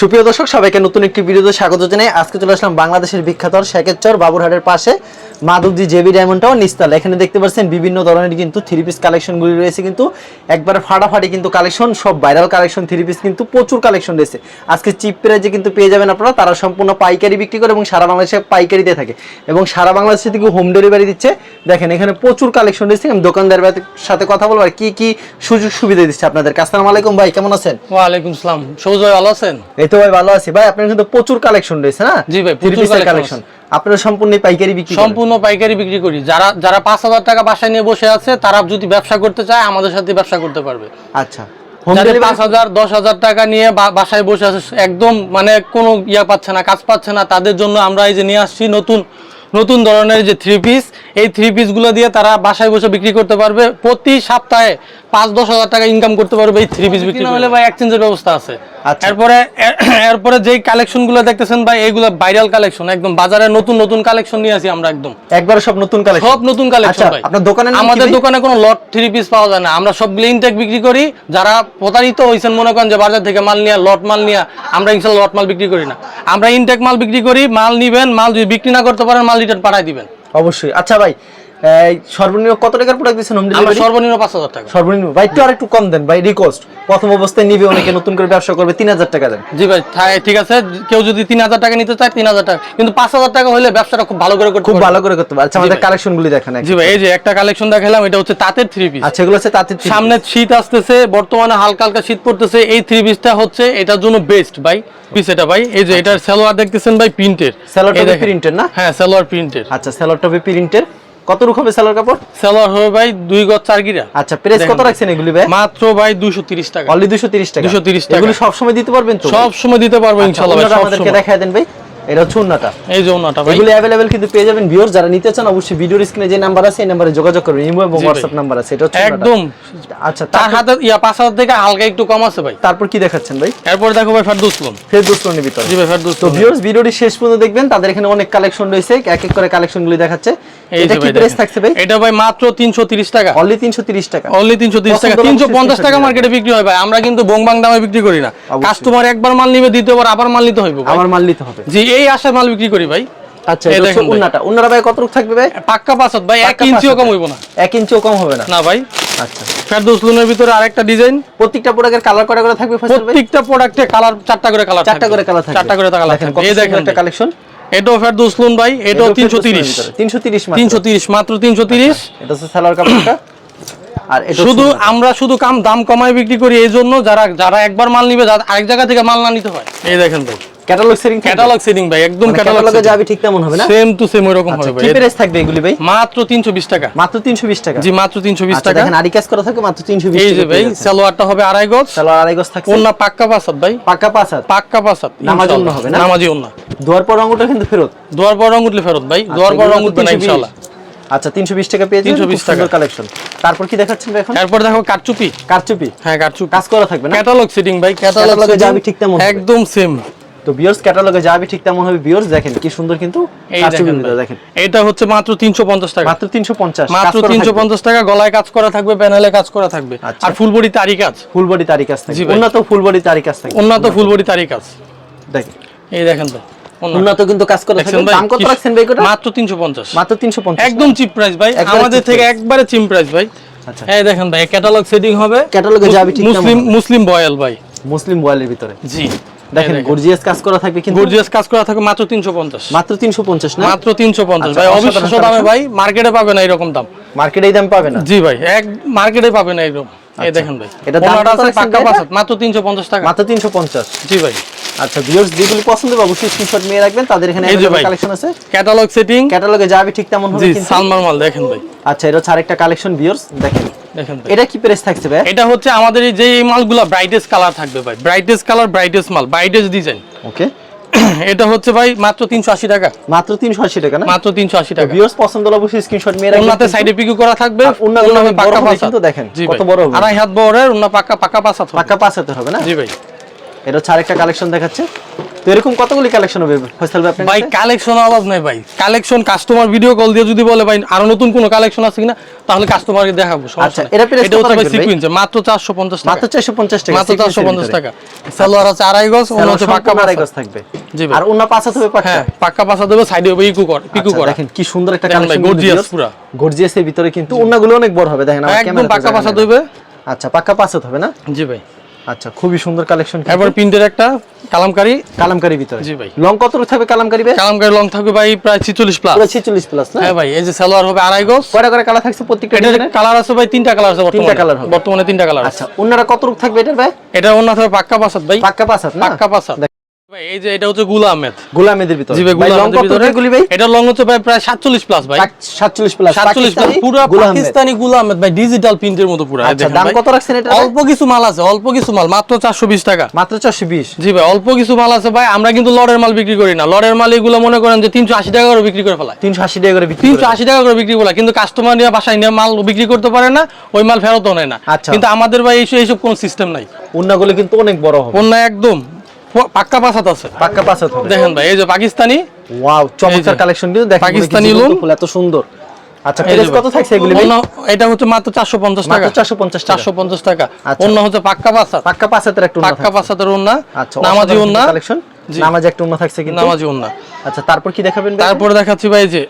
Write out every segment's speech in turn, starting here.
সুপ্রিয় দর্শক সবাইকে নতুন একটি ভিডিওতে স্বাগত জানাই। আজকে চলে আসলাম বাংলাদেশের বিখ্যাত শেখেরচর বাবুরহাটের পাশে মাধবজি জেবি ডায়মন্ড টাওয়ার নিস্তাল। এখানে দেখতে পাচ্ছেন বিভিন্ন ধরনের কিন্তু থ্রি পিস কালেকশনগুলি রয়েছে কিন্তু একবারে ফাটাফাটি কিন্তু কালেকশন সব ভাইরাল কালেকশন থ্রি পিস কিন্তু প্রচুর কালেকশন রয়েছে। আজকে চিপ প্রাইজে কিন্তু পেয়ে যাবেন আপনারা তারা সম্পূর্ণ পাইকারি বিক্রি করে এবং সারা বাংলাদেশে পাইকারি দিয়ে থাকে। এবং সারা বাংলাদেশে থেকে হোম ডেলিভারি দিচ্ছে। দেখেন এখানে প্রচুর কালেকশন রয়েছে। আমি দোকানদার সাথে কথা বলব আর কি কি সুযোগ সুবিধা দিচ্ছে আপনাদের আসসালামু আলাইকুম ভাই কেমন আছেন? ওয়ালাইকুম আসসালাম ভাই ভালো আছেন? এই তো ভাই ভালো আছি। ভাই আপনার কিন্তু প্রচুর কালেকশন রয়েছে না? জি ভাই, প্রচুর কালেকশন আপনারা সম্পূর্ণ পাইকারি বিক্রি সম্পূর্ণ পাইকারি বিক্রি করি। যারা যারা পাঁচ হাজার টাকা বাসায় নিয়ে বসে আছে তারা যদি ব্যবসা করতে চায় আমাদের সাথে ব্যবসা করতে পারবে। আচ্ছা। পাঁচ হাজার দশ হাজার টাকা নিয়ে বাসায় বসে আছে একদম মানে কোনো ইয়া পাচ্ছে না কাজ পাচ্ছে না তাদের জন্য আমরা এই যে নিয়ে আসছি নতুন নতুন ধরনের যে থ্রি পিস এই থ্রি পিসগুলো দিয়ে তারা বাসায় বসে বিক্রি করতে পারবে প্রতি সপ্তাহে পাঁচ দশ হাজার টাকা ইনকাম করতে পারবে এই থ্রি পিস বিক্রি না হলে ভাই এক্সচেঞ্জের ব্যবস্থা আছে। আচ্ছা। এরপরে এরপরে যেই কালেকশনগুলো দেখতেছেন ভাই এইগুলো ভাইরাল কালেকশন একদম বাজারে নতুন নতুন কালেকশন নিয়ে আসি আমরা একদম। একবারে সব নতুন কালেকশন সব নতুন কালেকশন আচ্ছা, ভাই। আপনার কি আমাদের দোকানে কোনো লট থ্রি পিস পাওয়া যায় না। আমরা সবগুলো ইনটেক বিক্রি করি। যারা প্রতারিত হয়েছেন মনে করেন যে বাজার থেকে মাল নিয়ে লট মাল নিয়ে আমরা ইনশাল্লাহ লট মাল বিক্রি করি না। আমরা ইনটেক মাল বিক্রি করি মাল নিবেন মাল যদি বিক্রি না করতে পারেন মাল রিটার্ন পাঠাই দিবেন। অবশ্যই। আচ্ছা ভাই সর্বনিম্ন কত টাকার প্রোডাক্ট দিচ্ছেন হোম ডেলিভারি সর্বনিম্ন পাঁচ হাজার টাকা। সর্বনিম্ন। ভাই একটু আর একটু কম দেন ভাই রিকোয়েস্ট প্রথম অবস্থায় নিবে অনেকে নতুন করে ব্যবসা করবে তিন হাজার টাকা দেন। জি ভাই ঠিক আছে। কেউ যদি তিন হাজার টাকা নিতে চায় তিন হাজার টাকা। কিন্তু পাঁচ হাজার টাকা হলে ব্যবসাটা খুব ভালো করে করতে খুব ভালো করে করতে আচ্ছা আমাদের দেখেন জি ভাই এই যে একটা কালেকশন দেখালাম এটা হচ্ছে তাঁতের থ্রি পিস আচ্ছা এগুলো হচ্ছে তাঁতের সামনে শীত আসতেছে বর্তমানে হালকা হালকা শীত পড়তেছে। এই থ্রি পিসটা হচ্ছে এটার জন্য বেস্ট ভাই পিস এটা ভাই। এই যে এটার সালোয়ার দেখতেছেন ভাই প্রিন্টের সালোয়ারটা প্রিন্টের না? হ্যাঁ সালোয়ার প্রিন্টের আচ্ছা সালোয়ারটা প্রিন্টের কত রূপ হবে সালোয়ার কাপড়? সালোয়ার হবে ভাই দুই গজ চার গিরা। আচ্ছা প্রেস কত রাখছেন এগুলি ভাই? মাত্র ভাই দুশো তিরিশ টাকা। অনলি 230 টাকা? 230 টাকা। এগুলি সব সময় দিতে পারবেন তো? সব সময় দিতে পারব আচ্ছা, ইনশাল্লাহ ভাই সব আমাদেরকে সময়। দেখায় দেন ভাই। এটা হচ্ছে উন্নটা। এই যে ওনাটা ভাই। এগুলো অ্যাভেলেবেল কিন্তু পেয়ে যাবেন ভিউয়ার যারা নিতে চান অবশ্যই ভিডিওর স্ক্রিনে যে নাম্বার আছে এই নাম্বারে যোগাযোগ করবেন ইমো এবং। হোয়াটসঅ্যাপ নাম্বার আছে এটা হচ্ছে একদম। আচ্ছা তার হাতে ইয়া পাঁচ হাজার থেকে হালকা একটু কম আছে ভাই। তারপর কি দেখাচ্ছেন ভাই? এরপর দেখো ভাই ফেরদৌস লোন ফের দোস্তনের ভিতরে। জি ভাই ফেরদৌস তো ভিউয়ার্স ভিডিওটি শেষ পর্যন্ত দেখবেন তাদের এখানে অনেক কালেকশন রয়েছে এক এক করে কালেকশনগুলি দেখাচ্ছে। এটা কি প্রাইস থাকছে ভাই? এটা ভাই মাত্র তিনশো তিরিশ টাকা। অনলি 330 টাকা। অনলি তিনশো তিরিশ টাকা। পছন্দ তিনশো অবশ্যই পঞ্চাশ টাকা মার্কেটে বিক্রি হয় ভাই। আমরা কিন্তু বংবাং দামে বিক্রি করি না। কাস্টমার একবার মাল নিবে দ্বিতীয়বার আবার মাল নিতে হইব ভাই। আমার মাল নিতে হবে। জি এই আশার মাল বিক্রি করি ভাই। আচ্ছা এই এটা হচ্ছে দেখেন ভাই। উন্নাটা। উন্নাটা ভাই কত রূপ থাকবে ভাই? পাক্কা পাঁচত ভাই এক ইঞ্চিও কম হইব না। এক ইঞ্চিও কম হবে না? না ভাই। আচ্ছা। ফেরদৌস লোনের ভিতরে আরেকটা ডিজাইন। প্রত্যেকটা প্রোডাক্টের কালার কটা করে থাকবে প্রত্যেকটা প্রোডাক্টে কালার চারটা করে কালার চারটা করে কালার চারটা করে কালার থাকবে। এই দেখেন একটা কালেকশন এটাও ফেরদৌস লোন ভাই এটাও তিনশো তিরিশ। 330 মাত্র। এটা হচ্ছে সালোয়ার কাপড়টা। আর এটা শুধু আমরা শুধু কাম দাম কমায় বিক্রি করি এই জন্য যারা যারা একবার মাল নিবে যারা আরেক জায়গা থেকে মাল না নিতে হয়। এই দেখেন ভাই। ক্যাটালগ সেটিং ক্যাটালগ সেটিং ভাই একদম ক্যাটালগে যাবে ঠিক তেমন হবে না? সেম টু সেম ওইরকম আচ্ছা হবে। কি প্রাইস থাকবে এগুলি ভাই? মাত্র তিনশো বিশ টাকা। মাত্র 320 টাকা? জি মাত্র তিনশো বিশ আচ্ছা টাকা। দেখেন আরি কাজ করা থাকবে মাত্র 320 এই টাকা যে ভাই সালোয়ারটা হবে আড়াই গজ। সালোয়ার আড়াই গজ থাকছে। অন্য পাক্কা পাসাত ভাই। পাকা পাঁচ হাত পাক্কা পাসাত নামাজি ওন্না হবে না? নামাজি ওন্না দুয়ার পর কিন্তু ফেরত? দোয়ার পর রং উঠলে ফেরত ভাই। দোয়ার পর রং উঠবে না ইনশাআল্লাহ। আচ্ছা 320 টাকা পেয়ে 320 টাকা। কালেকশন তারপর কি দেখাচ্ছেন ভাই এখন? এরপর দেখো কারচুপি। কারচুপি? হ্যাঁ কারচুপি। কাজ করা থাকবে না? ক্যাটালগ সেটিং ভাই ক্যাটালগ যাবে ঠিক তেমন একদম সেম তো বিয়ার্স ক্যাটালগে যাবে ঠিক তেমন হবে বিয়ার্স দেখেন কি সুন্দর কিন্তু দেখেন এটা হচ্ছে মাত্র 350 টাকা। মাত্র 350 মাত্র 350 টাকা গলায় কাজ করা থাকবে প্যানেলে কাজ করা থাকবে। আচ্ছা। আর ফুল বডি তারি কাজ। ফুল বডি তারি কাজ থাকবে। উন্নত ফুল বডি তারি কাজ থাকবে। উন্নত ফুল বডি তারি কাজ। দেখেন। এই দেখেন তো উন্নত। উন্নত কিন্তু কাজ করা দেখছেন থাকবে। ভাই দাম কত রাখছেন ভাই কোটা মাত্র 350 মাত্র 350 একদম চিপ প্রাইস ভাই। একবারে আমাদের থেকে একবারে চিপ প্রাইস ভাই। আচ্ছা। এই দেখেন ভাই ক্যাটালগ সেটিং হবে। ক্যাটালগে যাবে ঠিক মুসলিম। মুসলিম বয়েল ভাই। মুসলিম বয়েলের ভিতরে। জি। দেখেন গর্জিয়াস কাজ করা থাকবে কিন্তু গর্জিয়াস কাজ করা থাকে মাত্র 350 মাত্র 350 না? মাত্র 350 আচ্ছা, ভাই অবিশ্বাস্য দামে। ভাই মার্কেটে পাবে না এরকম দাম। মার্কেটে এই দাম পাবে না? জি ভাই এক মার্কেটে পাবে না এরকম। এই দেখেন ভাই আচ্ছা। এটা দাম আছে পাক্কা ভাই মাত্র 350 টাকা। মাত্র 350 জি ভাই। আচ্ছা ভিউয়ার্স যেগুলো পছন্দ হবে অবশ্যই স্ক্রিনশট নিয়ে রাখবেন। তাদের এখানে কালেকশন আছে। ক্যাটালগ সেটিং ক্যাটালগে যাবে ঠিক তেমন হবে কিন্তু মাল দেখেন ভাই। আচ্ছা এটা হচ্ছে আরেকটা কালেকশন ভিউয়ার্স দেখেন। এটা কি থাকছে ভাই? এটা হচ্ছে আমাদের এই যে মালগুলো ব্রাইটেস্ট কালার থাকবে ভাই। ব্রাইটেস্ট কালার ব্রাইটেস্ট মাল ব্রাইটেস্ট ডিজাইন ওকে এটা হচ্ছে ভাই মাত্র 380 টাকা। মাত্র 380 টাকা না? মাত্র 380 টাকা। ভিউয়ার্স পছন্দ হলে অবশ্যই স্ক্রিনশট নিয়ে রাখবেন ওনাতে সাইডে পিকু করা থাকবে। হবে পাঁচাত। কিন্তু দেখেন, কত বড় হবে। আড়াই হাত বড় ওন্না পাক্কা পাক্কা পাঁচাত হবে। পাকা পাঁচ হবে না? জি ভাই। এটা হচ্ছে আরেকটা কালেকশন দেখাচ্ছে। তো এরকম কতগুলি কালেকশন হবে ফয়সাল ভাই ভাই কালেকশন অভাব নাই ভাই। কালেকশন কাস্টমার ভিডিও কল দিয়ে যদি বলে ভাই আরও নতুন কোনো কালেকশন আছে কিনা তাহলে কাস্টমারকে দেখাবো আচ্ছা, এটা হচ্ছে ভাই মাত্র 450 টাকা। মাত্র 450 টাকা মাত্র 450 টাকা। সালোয়ার আছে আড়াই গজ হচ্ছে পাক্কা আড়াই গজ থাকবে। জি ভাই। আর ওনা পাঁচ হাত হবে পাক্কা? হ্যাঁ পাক্কা পাঁচা দেবে সাইডে হবে ইকু কর পিকু করা দেখেন কি সুন্দর একটা কালেকশন পুরা। গর্জিয়াস এর ভিতরে কিন্তু ওনাগুলো অনেক বড় হবে দেখেন আমার একদম ক্যামেরাতে পাক্কা পাঁচা দেবে আচ্ছা পাক্কা পাঁচ হবে না? জি ভাই। আচ্ছা খুবই সুন্দর কালেকশন এবার প্রিন্টের একটা কালামকারি। কালামকারি ভিতরে। জি ভাই। লং কত থাকবে কালামকারি ভাই? কালামকারি লং থাকবে ভাই প্রায় 46 প্লাস প্রায় 46 প্লাস না? হ্যাঁ ভাই এই যে সালোয়ার হবে আড়াই গজ। কয়টা করে কালার থাকছে প্রত্যেকটা এটা কালার আছে ভাই তিনটা কালার আছে তিনটা কালার। বর্তমানে তিনটা কালার আছে। আচ্ছা ওনারা কত রূপ থাকবে এটার ভাই? এটা অন্য থাকবে পাক্কা পাসাত ভাই। পাক্কা পাসাত না? পাক্কা পাঁচাত ভাই এই যে এটা হচ্ছে গুলা আহমেদ। গোলামেদের ভিতরে। জি ভাই ভাই গুলা ভিতরে। ভাই? এটা লং হচ্ছে ভাই প্রায় 47 প্লাস ভাই। 47 প্লাস 47 প্লাস পুরো পাকিস্তানি গুলা আহমেদ ভাই ডিজিটাল প্রিন্টের মতো পুরো। আচ্ছা দাম কত রাখছেন এটা অল্প কিছু মাল আছে অল্প কিছু মাল মাত্র 420 টাকা। মাত্র 420 জি ভাই অল্প কিছু মাল আছে ভাই আমরা কিন্তু লড়ের মাল বিক্রি করি না। লড়ের মাল এগুলো মনে করেন যে 380 টাকা করে বিক্রি করে ফেলায়। 380 টাকা করে বিক্রি করে। 380 টাকা করে বিক্রি করে কিন্তু কাস্টমার নিয়ে বাসায় নিয়ে মাল বিক্রি করতে পারে না ওই মাল ফেরতও নেয় না। আচ্ছা। কিন্তু আমাদের ভাই এইসব এইসব কোনো সিস্টেম নাই। ওনাগুলো কিন্তু অনেক বড় হবে। অন্য একদম। পাক্কা আছে। পাক্কা দেখেন ভাই এই যে পাকিস্তানি। ওয়াও চমৎকার কালেকশন কিন্তু দেখেন পাকিস্তানি এত সুন্দর। আচ্ছা প্রাইস কত থাকছে এগুলি এটা হচ্ছে মাত্র 450 টাকা। মাত্র 450 টাকা। 450 টাকা। আচ্ছা। অন্য হচ্ছে পাক্কা পাসাত পাক্কা পাঁচ হাতের একটা ওন্না পাক্কা। পাসাতের অন্য আচ্ছা নামাজি অন্য কালেকশন। নামাজি একটা ওন্না থাকছে কিন্তু। নামাজি অন্য আচ্ছা তারপর কি দেখাবেন তারপরে দেখাচ্ছি ভাই যে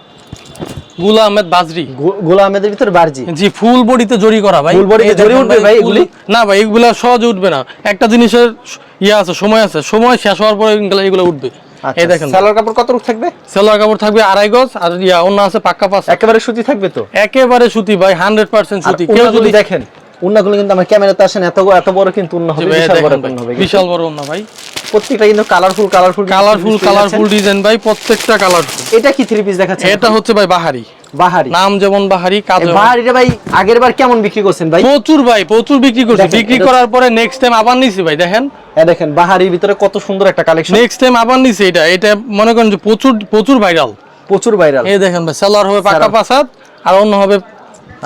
গুলা আহমেদ বাজরি। গোলা আহমেদের ভিতরে বারজি। জি ফুল বডিতে জড়ি করা ভাই। Full body তে এই জড়ি উঠবে ভাই এগুলি? না ভাই এগুলা সহজে উঠবে না। একটা জিনিসের ইয়ে আছে সময় আছে। সময় শেষ হওয়ার পরে এগুলো- উঠবে। এই দেখেন। সালোয়ার কাপড় কত থাকবে? সেলোয়ার কাপড় থাকবে আড়াই গজ আর ইয়া অন্য আছে পাক্কা পাঁচ একেবারে সুতি থাকবে তো? একেবারে সুতি ভাই হান্ড্রেড পার্সেন্ট আর সুতি। কেউ যদি দেখেন উন্নাগুলো কিন্তু আমার ক্যামেরাতে আসেন এত এত বড় কিন্তু উন্না হবে বিশাল বড় উন্না ভাই। প্রত্যেকটা কিন্তু colourful colourful colourful colourful design ভাই প্রত্যেকটা কালারফুল এটা কি থ্রি পিস দেখাচ্ছে এটা হচ্ছে ভাই বাহারি। বাহারি। নাম যেমন বাহারি কাজ বাহারিটা ভাই আগের বার কেমন বিক্রি করছেন ভাই? প্রচুর ভাই প্রচুর বিক্রি করছি। বিক্রি করার পরে নেক্সট টাইম আবার নিছি ভাই দেখেন। দেখেন বাহারির ভিতরে কত সুন্দর একটা কালেকশন নেক্সট টাইম আবার নিছি এটা। এটা মনে করেন যে প্রচুর প্রচুর ভাইরাল প্রচুর ভাইরাল এই দেখেন ভাই সেলার হবে সালোয়ার। পাসাদ আর অন্য হবে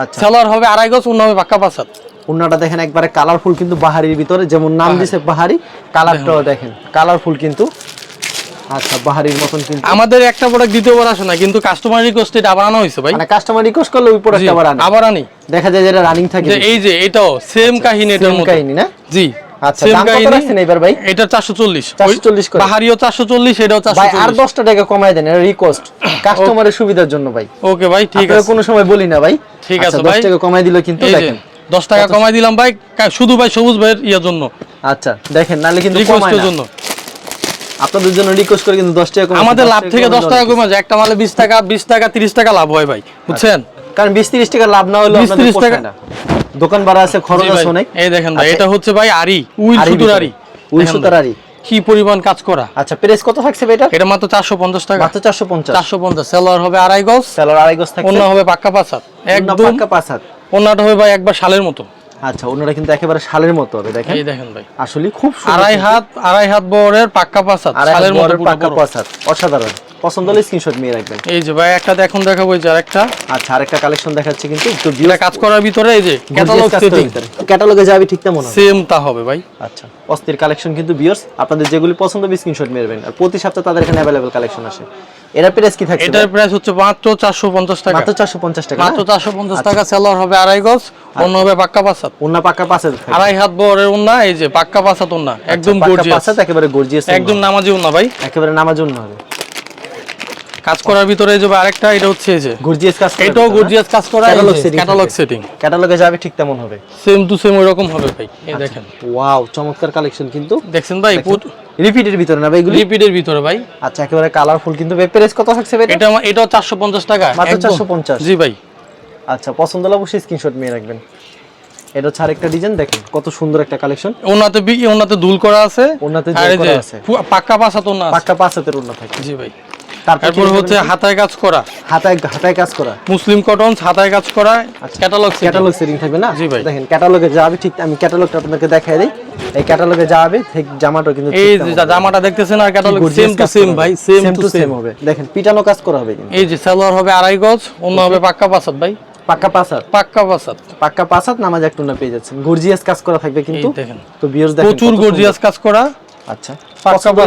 আচ্ছা। সেলার হবে আড়াই গজ অন্য হবে পাক্কা পাসাদ। উন্নাটা দেখেন একবারে কালারফুল কিন্তু বাহারির ভিতরে যেমন নাম দিছে বাহারি কালারটাও দেখেন কালারফুল কিন্তু। আচ্ছা বাহারির মতন কিন্তু। আমাদের একটা প্রোডাক্ট দ্বিতীয়বার আসে না কিন্তু কাস্টমার রিকোয়েস্ট এটা আবার আনা হয়েছে ভাই। মানে কাস্টমার রিকোয়েস্ট করলে ওই প্রোডাক্ট আবার আনে। আবার আনি। দেখা যায় যেটা রানিং থাকে এই যে এটাও সেম কাহিনী এটার মতো। কাহিনী না? জি আচ্ছা দাম কত রাখছেন এবার ভাই? এটা 440 440 করে। বাহারিও 440 এটাও ভাই আর 440 দশটা টাকা কমায় দেন এটা রিকোয়েস্ট কাস্টমারের সুবিধার জন্য ভাই। ওকে ভাই ঠিক আছে। কোনো সময় বলি না ভাই। ঠিক আচ্ছা, আছে। টাকা কমায় দিল কিন্তু দেখেন। 10 টাকা কমাই দিলাম ভাই শুধু ভাই সবুজ ভাইয়ের ইয়ার জন্য। আচ্ছা দেখেন নালে কিন্তু রিকোয়েস্টের জন্য। আপনাদের জন্য রিকোয়েস্ট করে কিন্তু 10 টাকা আমাদের লাভ থেকে 10 টাকা কমে যায় একটা মালে 20 টাকা 20 টাকা 30 টাকা লাভ হয় ভাই বুঝছেন? কারণ 20 30 টাকা লাভ না হলে 20, আপনাদের 30 টাকা- দোকান ভাড়া আছে খরচ আছে অনেক। এই দেখেন ভাই আচ্ছা, এটা হচ্ছে ভাই আরি উইল সুতুর আরি উইল দেখেন সুতার আরি। কি পরিমাণ কাজ করা। আচ্ছা প্রেস কত থাকছে এটা? এটা মাত্র 450 টাকা। মাত্র 450 450 সেলার হবে আড়াই গজ। সেলার আড়াই গজ থাকছে। অন্য হবে পাক্কা পাঁচাত একদম পাক্কা অন্যটা হবে ভাই একবার শালের মতো। আচ্ছা ওনারা কিন্তু একেবারে শালের মতো হবে দেখেন। এই দেখেন ভাই। আসলে খুব সুন্দর আড়াই হাত আড়াই হাত বহরের পাক্কা হাত শালের মতো পাক্কা হাত অসাধারণ। পছন্দ হলে স্ক্রিনশট নিয়ে রাখবেন। এই যে ভাই একটা এখন দেখাবো এই যে আরেকটা। আচ্ছা আরেকটা কালেকশন দেখাচ্ছি কিন্তু একটু এটা কাজ করার ভিতরে এই যে ক্যাটালগ সেটিং ক্যাটালগে যাবে ঠিক তেমন সেম তা হবে ভাই। আচ্ছা অস্থির কালেকশন কিন্তু বিয়ার্স আপনাদের যেগুলি পছন্দ হবে স্ক্রিনশট মেরবেন আর প্রতি সপ্তাহে তাদের এখানে অ্যাভেলেবল কালেকশন আসে। এরা প্রাইস কি থাকছে এটার প্রাইস হচ্ছে মাত্র 450 টাকা। মাত্র 450 টাকা মাত্র না? 450 টাকা সেলার হবে আড়াই গজ অন্য হবে পাক্কা পাসাত অন্য পাক্কা পাসাত আড়াই হাত বহরের উন্না এই যে পাক্কা পাসাত একদম আচ্ছা, পাক্কা গর্জিয়াস পাঁচ হাত, একেবারে গর্জিয়াস একদম নামাজি উন্না ভাই। একেবারে নামাজি জন্য হবে। কাজ করার ভিতরে যে আরেকটা এটা হচ্ছে যে গর্জিয়াস কাজ এটাও গর্জিয়াস কাজ করা Catalog setting ক্যাটালগ সেটিং ক্যাটালগে যাবে ঠিক তেমন হবে। সেম টু সেম ওই রকম হবে ভাই এই দেখেন। ওয়াও চমৎকার কালেকশন কিন্তু। দেখছেন ভাই রিপিটের ভিতরে না ভাই এগুলি? রিপিটের ভিতরে ভাই। আচ্ছা একেবারে কালারফুল কিন্তু। প্রাইস কত থাকছে ভাই এটা? এটা এটাও 450 টাকা মাত্র একদম। 450 জি ভাই। আচ্ছা পছন্দ হলে অবশ্যই স্ক্রিনশট নিয়ে রাখবেন। এটা হচ্ছে আরেকটা ডিজাইন দেখেন কত সুন্দর একটা কালেকশন ওনাতে বি- ওনাতে দুল করা আছে। ওনাতে দুল করা আছে। পাক্কা পাঁচাত ওনা পাক্কা পাঁচ হাতের উন্নত থাকে। জি ভাই। তারপর হচ্ছে হাতায় কাজ করা। হাতায় হাতায় কাজ করা। মুসলিম কটন হাতায় কাজ করা ক্যাটালগ ক্যাটালগ সেটিং থাকবে না? জি ভাই। দেখেন ক্যাটালগে যাবে ঠিক আমি ক্যাটালগটা আপনাদেরকে দেখাই দিই। এই ক্যাটালগে যাবে ঠিক জামাটা কিন্তু এই যে হবে। জামাটা দেখতেছেন আর ক্যাটালগ সেম টু সেম ভাই। সেম টু সেম হবে। দেখেন পিটানো কাজ করা হবে কিন্তু। এই যে সালোয়ার হবে আড়াই গজ অন্য হবে পাক্কা পাঁচাত ভাই। পাক্কা পাঁচ হাত পাক্কা পাঁচাত পাক্কা পাঁচ হাত নামাজ একটু না পেয়ে যাচ্ছেন। গর্জিয়াস কাজ করা থাকবে কিন্তু। দেখেন। তো বিয়ার্স দেখেন প্রচুর গর্জিয়াস কাজ করা। আচ্ছা।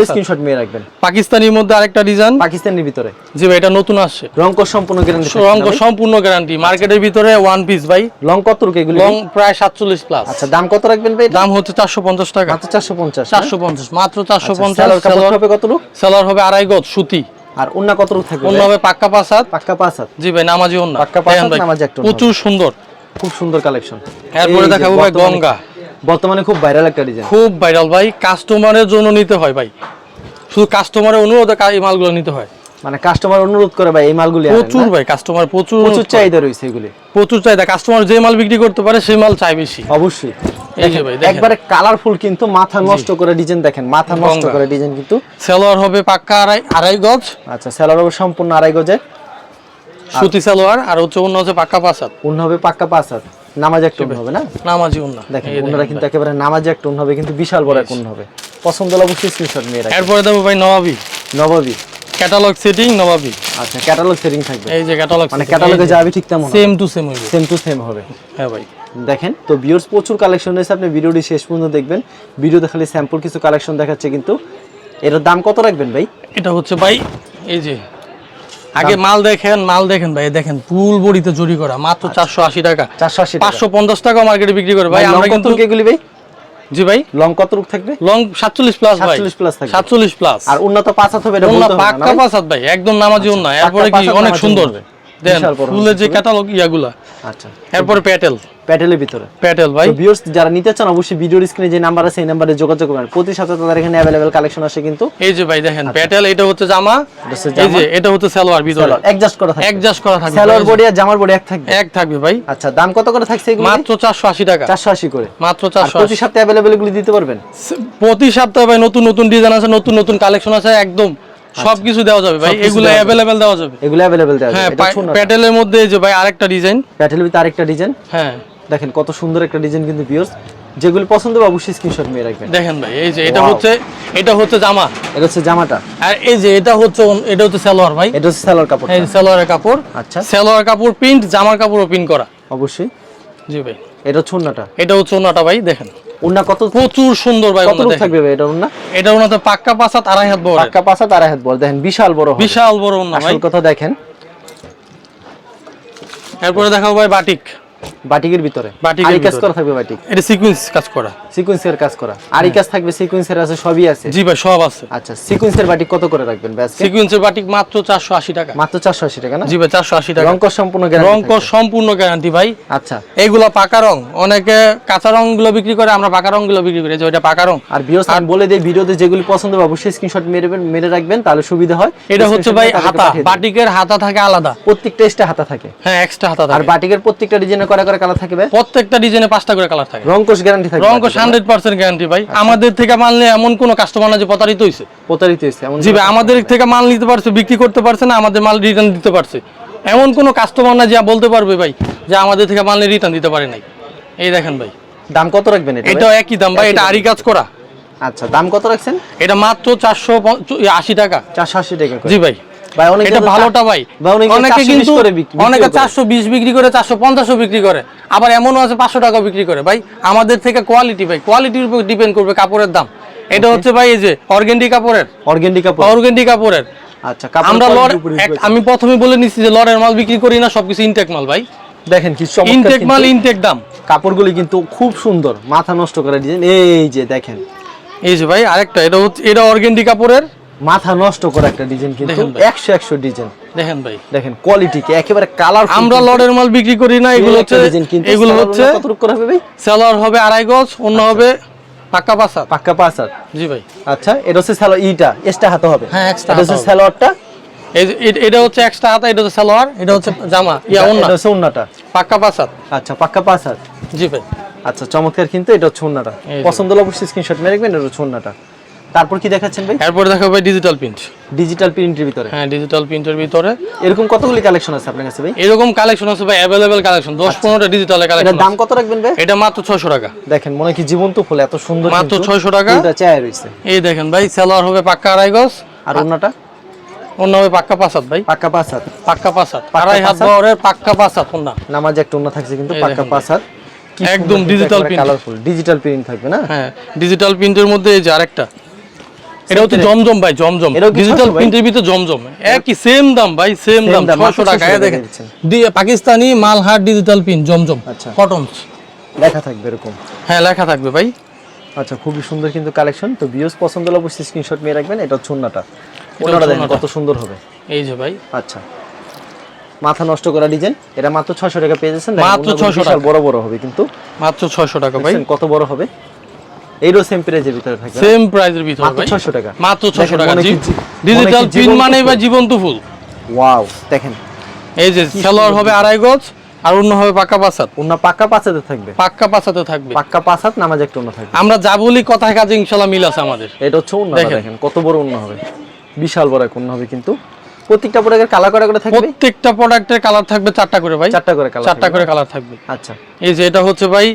স্ক্রিনশট নিয়ে রাখবেন। পাকিস্তানির মধ্যে আরেকটা ডিজাইন পাকিস্তানের ভিতরে। জি ভাই এটা নতুন আসছে। রংক সম্পূর্ণ গ্যারান্টি রঙ সম্পূর্ণ গ্যারান্টি মার্কেটের ভিতরে ওয়ান পিস ভাই। লং কত রুকে এগুলো? লং প্রায় সাতচল্লিশ প্লাস আচ্ছা দাম কত রাখবেন ভাই দাম হচ্ছে চারশো পঞ্চাশ টাকা। মাত্র চারশো পঞ্চাশ চারশো পঞ্চাশ মাত্র চারশো পঞ্চাশ। সালোয়ার কাপড় হবে কত রুক সেলার হবে আড়াই গজ সুতি। আর অন্য কত রুক থাকবে অন্য হবে পাক্কা পাঁচ হাত পাক্কা পাঁচ হাত জি ভাই নামাজি অন্য পাক্কা পাঁচ হাত, নামাজি একটা প্রচুর সুন্দর। খুব সুন্দর কালেকশন এরপরে দেখাবো ভাই গঙ্গা। বর্তমানে খুব ভাইরাল একটা ডিজাইন খুব ভাইরাল ভাই কাস্টমারের জন্য নিতে হয় ভাই। শুধু কাস্টমারের অনুরোধে এই মালগুলো নিতে হয়। মানে কাস্টমার অনুরোধ করে ভাই এই মালগুলি প্রচুর ভাই কাস্টমার প্রচুর প্রচুর চাহিদা রয়েছে এগুলি। প্রচুর চাহিদা। কাস্টমার যে মাল বিক্রি করতে পারে সেই মাল চাই বেশি। অবশ্যই। এই যে ভাই একবারে কালারফুল কিন্তু মাথা নষ্ট করে ডিজাইন দেখেন মাথা নষ্ট করে ডিজাইন কিন্তু। সালোয়ার হবে পাক্কা আড়াই আড়াই গজ। আচ্ছা স্যালোয়ার হবে সম্পূর্ণ আড়াই গজের সুতি সালোয়ার আর হচ্ছে অন্য হচ্ছে পাক্কা পাঁচ হাত। উন্ন হবে পাক্কা পাঁচ হাত। নামাজ একটা উন্ন হবে না? নামাজি অন্য দেখেন এই কিন্তু একেবারে নামাজে একটা উন্ন হবে কিন্তু বিশাল বড় এক উন্ন হবে। পছন্দ হলে অবশ্যই স্ক্রিনশট নিয়ে রাখবেন এরপরে দেবো ভাই নবাবি। নববী। ক্যাটালগ সেটিং নবাবি। আচ্ছা ক্যাটালগ সেটিং থাকবে। এই যে ক্যাটালগ মানে ক্যাটালগে যাবে ঠিক তেমন সেম টু সেম হইবে। সেম টু সেম হবে। হ্যাঁ ভাই। দেখেন তো ভিউয়ার্স প্রচুর কালেকশন রয়েছে আপনি ভিডিওটি শেষ পর্যন্ত দেখবেন। ভিডিওতে খালি স্যাম্পল কিছু কালেকশন দেখাচ্ছে কিন্তু এটার দাম কত রাখবেন ভাই? এটা হচ্ছে ভাই এই যে আগে মাল দেখেন মাল দেখেন ভাই দেখেন ফুল বড়িতে জড়ি করা মাত্র চারশো আশি টাকা। চারশো আশি পাঁচশো পঞ্চাশ টাকা মার্কেটে বিক্রি করে। ভাই আমরা কিন্তু এগুলি ভাই? জি ভাই। লং কত রূপ থাকবে? লং সাতচল্লিশ প্লাস ভাই। 47 plus থাকবে। সাতচল্লিশ প্লাস আর উন্নত পাঁচ হাত হবে এটা না, পাক্কা? পাঁচাত ভাই একদম নামাজি উন্নয় এরপরে কি অনেক সুন্দর সুন্দর বিশাল যে ক্যাটালগ ইয়াগুলা। আচ্ছা। এরপরে প্যাটেল প্যাটেলের ভিতরে। প্যাটেল ভাই। ভিউয়ার্স যারা নিতে চান অবশ্যই ভিডিওর স্ক্রিনে যে নাম্বার আছে এই নাম্বারে যোগাযোগ করবেন। প্রতি সপ্তাহে তাদের এখানে অ্যাভেলেবেল কালেকশন আসে কিন্তু। এই যে ভাই দেখেন প্যাটেল এটা হচ্ছে জামা। এই যে এটা হচ্ছে সালোয়ার ভিতরে। অ্যাডজাস্ট করা থাকবে। অ্যাডজাস্ট করা থাকবে সালোয়ার বডি আর জামার বডি এক থাকবে? এক থাকবে ভাই। আচ্ছা দাম কত করে থাকছে এগুলো? মাত্র চারশো আশি টাকা। চারশো আশি করে। মাত্র আর চারশো প্রতি সপ্তাহে অ্যাভেলেবেল এগুলি দিতে পারবেন? প্রতি সপ্তাহে ভাই নতুন নতুন ডিজাইন আছে নতুন নতুন কালেকশন আছে একদম। সবকিছু দেওয়া যাবে ভাই এগুলো দেওয়া দেওয়া যাবে। এগুলো অ্যাভেলেবেল দেওয়া হ্যাঁ যাবে ছোট প্যাটেলের মধ্যে যে ভাই আরেকটা ডিজাইন। প্যাটেলের ভিতরে আরেকটা ডিজাইন। হ্যাঁ। দেখেন কত সুন্দর একটা ডিজাইন কিন্তু ভিউয়ার্স যেগুলি পছন্দ হবে অবশ্যই স্ক্রিনশট নিয়ে রাখবেন। দেখেন ভাই এই যে এটা হচ্ছে এটা হচ্ছে জামা। এটা হচ্ছে জামাটা। আর এই যে এটা হচ্ছে এটা হচ্ছে সালোয়ার ভাই। এটা হচ্ছে সালোয়ার কাপড় এই সালোয়ারের কাপড়। আচ্ছা। সালোয়ার কাপড় প্রিন্ট জামার কাপড়ও প্রিন্ট করা। অবশ্যই। জি ভাই। এটা হচ্ছে উন্নাটা এটা হচ্ছে ওনাটা ভাই দেখেন। উন্না কত প্রচুর সুন্দর ভাই কত থাকবে ভাই এটা উন্না এটা ওনাতে পাক্কা পাঁচাত আড়াই হাত বড়। পাক্কা পাঁচা আড়াই হাত বড়। দেখেন বিশাল বড়। বিশাল বড় ওনা ভাই। আসল কথা দেখেন। এরপরে দেখাবো ভাই বাটিক। বাটিকের ভিতরে। আরি কাজ করা থাকবে বাটিক। এটা সিকুয়েন্স কাজ করা। সিকোয়েন্সের কাজ করা। আরি কাজ থাকবে সিকোয়েন্সের আছে সবই আছে? জি ভাই সব আছে। আচ্ছা সিকোয়েন্সের বাটিক কত করে রাখবেন ব্যাস সিকুয়েন্সের বাটিক মাত্র চারশো আশি টাকা। মাত্র চারশো আশি টাকা না? জি ভাই চারশো আশি টাকা। রং সম্পূর্ণ গ্যারান্টি সম্পূর্ণ গ্যারান্টি ভাই। আচ্ছা। এইগুলা পাকা রং। অনেকে কাঁচা রংগুলো বিক্রি করে আমরা পাকা রংগুলো বিক্রি করি। যে পাকা রং। আর আমি বলে দেই ভিডিওতে যেগুলি পছন্দ হবে অবশ্যই স্ক্রিনশট মেরে মেরে রাখবেন তাহলে সুবিধা হয়। এটা হচ্ছে ভাই হাতা। বাটিকের হাতা থাকে আলাদা। প্রত্যেকটা এক্সট্রা হাতা থাকে। হ্যাঁ এক্সট্রা হাতা আর থাকে। বাটিকের প্রত্যেকটা ডিজাইনে করে করে কালার থাকবে? প্রত্যেকটা ডিজাইনে পাঁচটা করে কালার থাকে। রং কোষ গ্যারান্টি থাকবে রং কস হান্ড্রেড পার্সেন্ট গ্যারান্টি ভাই। আমাদের থেকে মাল নিয়ে এমন কোন কাস্টমার না যে প্রতারিত প্রতারিত এমন জি ভাই আমাদের থেকে মাল নিতে পারছে বিক্রি করতে পারছে না আমাদের মাল রিটার্ন দিতে পারছে। এমন কোনো কাস্টমার না যে বলতে পারবে ভাই যে আমাদের থেকে মাল নিয়ে রিটার্ন দিতে পারে নাই। এই দেখেন ভাই। দাম কত রাখবেন এটা একই দাম ভাই এটা। আরি কাজ করা। আচ্ছা দাম কত রাখছেন? এটা মাত্র চারশো আশি টাকা। চারশো আশি টাকা জি ভাই। ভাই অনেকে এটা ভালোটা ভাই। অনেকে 420 কিন্তু অনেকে করে। চারশো বিশ বিক্রি করে চারশো পঞ্চাশও বিক্রি করে। আবার এমনও আছে পাঁচশো টাকা বিক্রি করে। ভাই আমাদের থেকে কোয়ালিটি ভাই কোয়ালিটির উপর ডিপেন্ড করবে কাপড়ের দাম। এটা হচ্ছে ভাই এই যে অর্গেন্ডি কাপড়ের। অর্গেন্ডি কাপড়। অর্গেন্ডি কাপড়ের। আচ্ছা কাপড় আমরা লর। আমি প্রথমে বলে নিচ্ছি যে লরের মাল বিক্রি করি না সবকিছু ইনটেক মাল ভাই। দেখেন কি চমৎকার ইনটেক মাল ইনটেক দাম। কাপড়গুলি কিন্তু খুব সুন্দর মাথা নষ্ট করে ডিজাইন এই যে দেখেন। এই যে ভাই আরেকটা এটা হচ্ছে এটা অর্গেন্ডি কাপড়ের। মাথা নষ্ট করে একটা ডিজাইন কিন্তু। একশো একশো ডিজাইন দেখেন ভাই। দেখেন কোয়ালিটি কি একেবারে কালার আমরা লরের মাল বিক্রি করি না এগুলো হচ্ছে এগুলো হচ্ছে কত করে হবে ভাই? সেলার হবে আড়াই গজ অন্য হবে পাক্কা পাঁচা পাক্কা পাঁচ হাত। জি ভাই। আচ্ছা এটা হচ্ছে স্যালো ইটা এক্সট্রা হাতে হবে। হ্যাঁ, extra এটা হচ্ছে হবে। এ- এটা হচ্ছে এক্সট্রা হাতা এটা হচ্ছে সালোয়ার এটা হচ্ছে জামা ইয়া অন্য এটা হচ্ছে উন্নাটা পাক্কা পাঁচা আচ্ছা পাক্কা পাঁচ হাত। জি ভাই। আচ্ছা চমৎকার কিন্তু এটা হচ্ছে যে। পছন্দ হলে অবশ্যই স্ক্রিনশট মেরে রাখবেন এটা হচ্ছে উন্নাটা তারপর কি দেখাচ্ছেন ভাই? এরপরে দেখাবো ভাই ডিজিটাল প্রিন্ট ডিজিটাল প্রিন্টের ভিতরে। হ্যাঁ ডিজিটাল প্রিন্টের ভিতরে। এরকম কতগুলি কালেকশন আছে আপনার কাছে ভাই? এরকম কালেকশন আছে ভাই অ্যাভেলেবেল কালেকশন দশ পনেরোটা ডিজিটালের এটার কালেকশন দাম কত রাখবেন ভাই? এটা মাত্র ছয়শো টাকা। দেখেন মনে কি জীবন্ত ফুল এত সুন্দর মাত্র 600 টাকা। ফুলটা চায় রয়েছে। এই দেখেন ভাই সেলার হবে পাক্কা আড়াই গজ। আর উন্নাটা অন্য হবে পাক্কা পাঁচ হাত ভাই। পাক্কা পাঁচ হাত। পাক্কা পাঁচ হাত। আড়াই হাত পাঁচ পাক্কা পাঁচ হাত অন্য। নামাজ একটা উন্না থাকছে কিন্তু পাক্কা দেখেন পাঁচ হাত। একদম print। কালারফুল ডিজিটাল প্রিন্ট থাকবে না? হ্যাঁ ডিজিটাল প্রিন্টের মধ্যে এই যে আরেকটা। এটা হচ্ছে জমজম ভাই জমজম। ডিজিটাল প্রিন্টের ভিতরে জমজম। একই সেম দাম ভাই সেম দাম দাম, 600 টাকা। দেখেন পাকিস্তানি মালহার ডিজিটাল পিন জমজম। আচ্ছা। কটনস লেখা থাকবে এরকম। হ্যাঁ লেখা থাকবে ভাই। আচ্ছা খুবই সুন্দর কিন্তু কালেকশন তো ভিউজ পছন্দ হলে অবশ্যই স্ক্রিনশট নিয়ে রাখবেন। এটা ওন্নাটা। দেখেন কত সুন্দর হবে। এই যে ভাই। আচ্ছা। মাথা নষ্ট করা ডিজাইন এটা মাত্র 600 টাকা পেয়ে যাচ্ছেন। মাত্র 600 টাকা। বড় বড় হবে কিন্তু। মাত্র 600 টাকা ভাই। কত বড় হবে? সেম প্রাইজের ভিতরে থাকবে সেম প্রাইজের ভিতরে মাত্র ভাই। 600 টাকা। মাত্র 600 টাকা। ডিজিটাল পিন মানে? ভাই জীবন্ত ফুল। ওয়াও দেখেন। এই যে হবে আড়াই গজ আর অন্য হবে পাক্কা পাসাত পাক্কা পাঁচাতে থাকবে। পাক্কা পাসাতে থাকবে। পাক্কা হাত নামাজ একটা ওন্না থাকবে। আমরা যা বলি কথায় কাজে ইনশাল্লাহ মিল আছে আমাদের। এটা হচ্ছে ওন্না দেখেন। কত বড় ওন্না হবে। বিশাল বড় এক ওন্না হবে কিন্তু। প্রত্যেকটা প্রোডাক্টের কালার করা করে থাকবে? প্রত্যেকটা প্রোডাক্টের কালার থাকবে চারটা করে ভাই। চারটা করে কালার চারটা করে কালার থাকবে। আচ্ছা। এই যে এটা হচ্ছে ভাই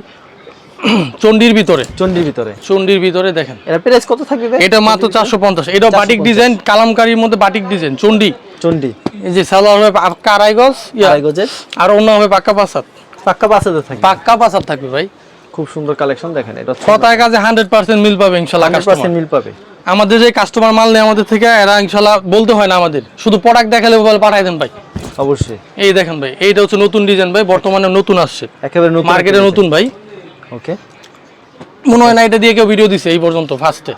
চন্ডির ভিতরে। চন্ডির ভিতরে। চন্ডির ভিতরে দেখেন। এটা প্রাইস কত থাকবে এটা মাত্র চারশো পঞ্চাশ। এটা বাটিক ডিজাইন কালামকারীর মধ্যে বাটিক ডিজাইন চন্ডি চন্ডি এই যে সালোয়ার হবে পাক্কা আড়াই গজ ইয়া, আড়াই আর অন্য হবে পাক্কা পাসাত পাক্কা পাঁচাতে থাকবে। পাক্কা পাসাত থাকবে ভাই। খুব সুন্দর কালেকশন দেখেন এটা কথায় কাজে হান্ড্রেড পার্সেন্ট মিল পাবে কাস্টমার পার্সেন্ট মিল পাবে। আমাদের যে কাস্টমার মাল নেই আমাদের থেকে এরা ইনশাল্লাহ বলতে হয় না আমাদের। শুধু প্রোডাক্ট দেখালে বলে পাঠাই দেন ভাই। অবশ্যই। এই দেখেন ভাই এইটা হচ্ছে নতুন ডিজাইন ভাই বর্তমানে নতুন আসছে। একেবারে নতুন মার্কেটে নতুন ভাই। ওকে মনে হয় না এটা দিয়ে কেউ ভিডিও দিছে এই পর্যন্ত ফার্স্টে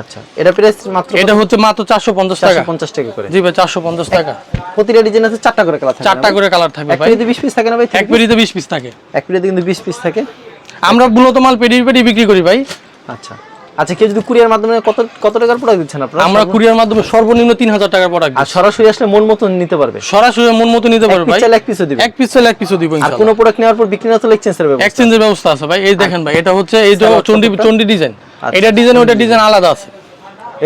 আচ্ছা এটা প্রাইস মাত্র এটা হচ্ছে মাত্র চারশো পঞ্চাশ টাকা। 450 টাকা করে। জি ভাই চারশো পঞ্চাশ টাকা। প্রতিটা ডিজাইন আছে চারটা করে কালার থাকে চারটা করে কালার থাকবে এক ভাই। পেরিতে 20 পিস থাকে না ভাই? এক পেরিতে বিশ পিস থাকে। এক পেরিতে কিন্তু 20 পিস থাকে। আমরা মূলত মাল পেডি পেডি বিক্রি করি ভাই। আচ্ছা। আচ্ছা কেউ যদি কুরিয়ার মাধ্যমে কত কত টাকার প্রোডাক্ট দিচ্ছেন আপনারা? আমরা কুরিয়ার মাধ্যমে সর্বনিম্ন তিন হাজার টাকার প্রোডাক্ট আর সরাসরি আসলে মন মতো নিতে পারবে? সরাসরি মন মতো নিতে পারবে ভাই। এক পিসও দিবে এক পিস চাইলে এক পিসও দিব আর কোনো প্রোডাক্ট নেওয়ার পর বিক্রি না হলে এক্সচেঞ্জের ব্যবস্থা। এক্সচেঞ্জের ব্যবস্থা আছে ভাই। এই দেখেন ভাই এটা হচ্ছে এই যে চন্ডি চন্ডি ডিজাইন। আচ্ছা, এটা ডিজাইন ওটা ডিজাইন আলাদা আছে।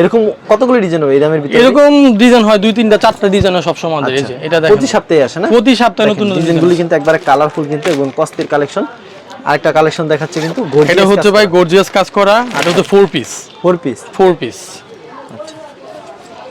এরকম কতগুলো ডিজাইন হবে এই দামের ভিতরে? এরকম ডিজাইন হয় দুই তিনটা চারটা ডিজাইন হয় সবসময় আমাদের। এই যে এটা দেখেন। আচ্ছা। প্রতি সপ্তাহে আসে না? প্রতি সপ্তাহে নতুন নতুন ডিজাইনগুলি কিন্তু একবারে কালারফুল কিন্তু এবং কস্তির কালেকশন আরেকটা কালেকশন দেখাচ্ছে কিন্তু এটা হচ্ছে ভাই গর্জিয়াস কাজ করা আর হচ্ছে four piece four piece four piece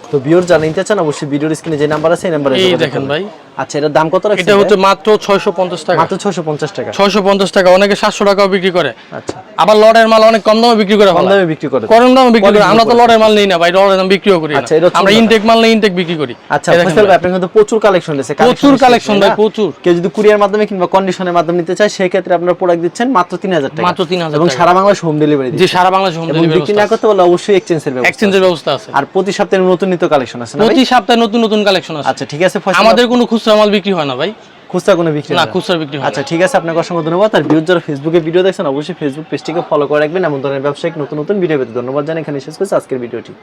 তো বিওর জানাইতে চান অবশ্যই ভিডিওর স্ক্রিনে যে নাম্বার আছে এই নাম্বারে এই দেখেন ভাই। আচ্ছা এটার দাম কত রাখছেন এটা হচ্ছে মাত্র ছয়শো পঞ্চাশ টাকা। মাত্র 650 টাকা। ছয়শো পঞ্চাশ টাকা অনেকে সাতশো টাকাও বিক্রি করে। আচ্ছা। আবার লটের মাল অনেক কম দামে বিক্রি করে কম দামে বিক্রি করে। কম দামে বিক্রি করে। আমরা তো। লটের মাল নেই না ভাই লটের দাম বিক্রিও করি আচ্ছা, আমরা ইনটেক মাল নেই ইনটেক বিক্রি করি। আচ্ছা ফয়সাল ভাই। আপনার কিন্তু প্রচুর কালেকশন রয়েছে। প্রচুর collection ভাই, প্রচুর। কেউ যদি কুরিয়ার মাধ্যমে কিংবা কন্ডিশনের মাধ্যমে নিতে চায় সেই ক্ষেত্রে আপনার প্রোডাক্ট দিচ্ছেন মাত্র 3000 টাকা। মাত্র 3000 এবং সারা বাংলাদেশ হোম ডেলিভারি যে সারা বাংলাদেশ হোম ডেলিভারি বিক্রি না করতে পারলে অবশ্যই এক্সচেঞ্জের ব্যবস্থা এক্সচেঞ্জের ব্যবস্থা আছে। আর প্রতি সপ্তাহে নতুন নিত্য কালেকশন আছে না প্রতি সপ্তাহে নতুন নতুন কালেকশন আছে। আচ্ছা ঠিক আছে আমাদের কোনো খুচরা মাল বিক্রি হয় না ভাই? খুচরা কোনো বিক্রি না। খুচরা বিক্রি হয় আচ্ছা ঠিক আছে আপনাকে অসংখ্য ধন্যবাদ। আর ভিউজ যারা ফেসবুকে ভিডিও দেখছেন অবশ্যই ফেসবুক পেজটিকে ফলো করে রাখবেন এমন ধরনের ব্যবসায়িক নতুন নতুন ভিডিও পেতে ধন্যবাদ জানাই। এখানে শেষ করছি আজকের ভিডিওটি।